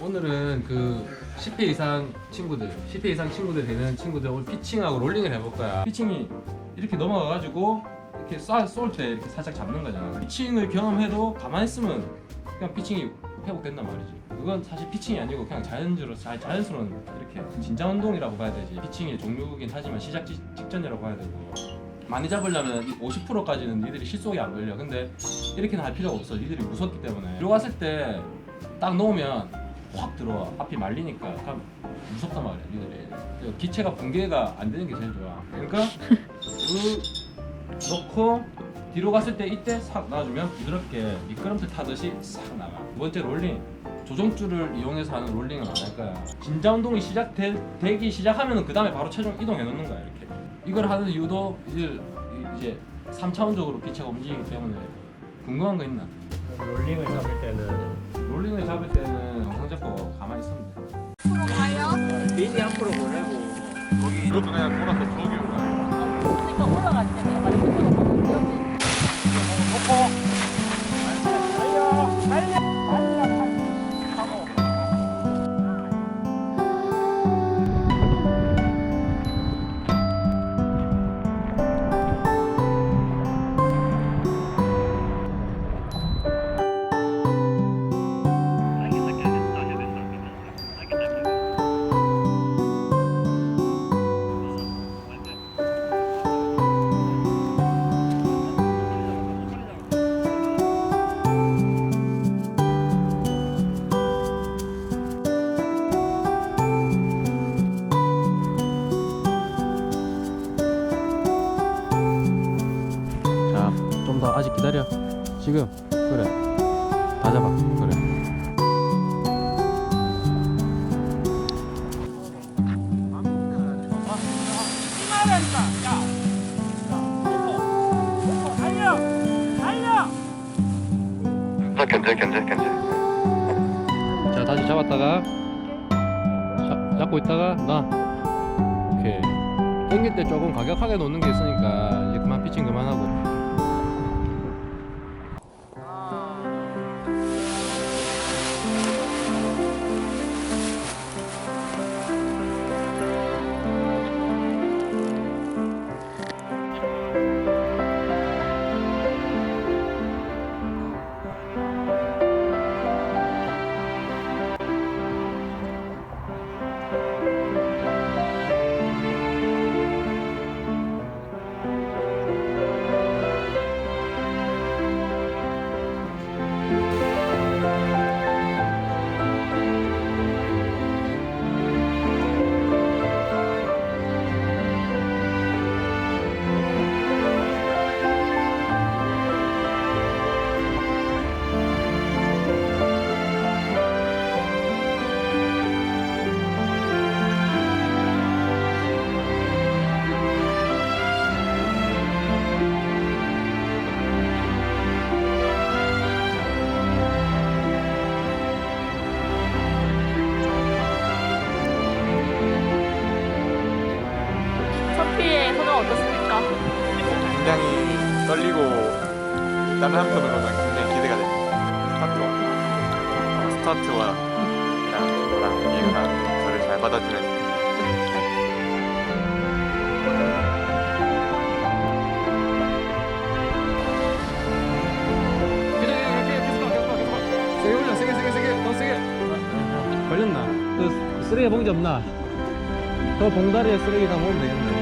오늘은 그 10회 이상 친구들, 10회 이상 친구들 되는 친구들 오늘 피칭하고 롤링을 해볼 거야. 피칭이 이렇게 넘어가가지고 이렇게 쏠 때 이렇게 살짝 잡는 거잖아. 피칭을 경험해도 가만히 있으면 그냥 피칭이 회복된단 말이지. 그건 사실 피칭이 아니고 그냥 자연스러운 자, 자연스러운 이렇게 진자 운동이라고 봐야 되지. 피칭의 종류긴 하지만 시작 직- 직전이라고 봐야 되고. 많이 잡으려면 50%까지는 니들이 실속이 안 걸려. 근데 이렇게는 할 필요가 없어. 니들이 무섭기 때문에. 들어갔을 때 딱 놓으면 확 들어와. 앞이 말리니까 그럼 무섭단 말이야. 니들이. 기체가 붕괴가 안 되는 게 제일 좋아. 그러니까 으 넣고 뒤로 갔을 때 이때 싹 놔주면 부드럽게 미끄럼틀 타듯이 싹 나가. 두 번째 롤링. 조종줄을 이용해서 하는 롤링은 안 할 거야. 진자 운동이 시작되기 시작하면은 그 다음에 바로 최종 이동해 놓는 거야 이렇게. 이걸 하는 이유도 이제 이제 3차원적으로 기체가 움직이기 때문에 궁금한 거 있나? 롤링을 잡을 때는 롤링을 잡을 때는 영상 잡고 가만히 있으면 돼. 비니 앞으로 보내고 이것도 그냥 돌아서 저기로 가요. 그러니까 올라갈 때내 더 아직 기다려. 지금 그래. 다 잡아. 그래. 자, 견제, 견제, 견제. 자, 다시 잡았다가 잡, 잡고 있다가 나. 오케이. 당길 때 조금 가격하게 놓는 게 있으니까 어떻습니까? 굉장히 떨리고 땀을 한편으로 는 굉장히 기대가 됩니다. 스타트. 스타트와 그냥 저랑 이은아 저를 잘 받아주면 좋겠습니다. 세게 올려 세게 세게 세게 더 세게 걸렸나? 그 쓰레기 봉지 없나? 그 봉다리에 쓰레기 다 모으면 되겠네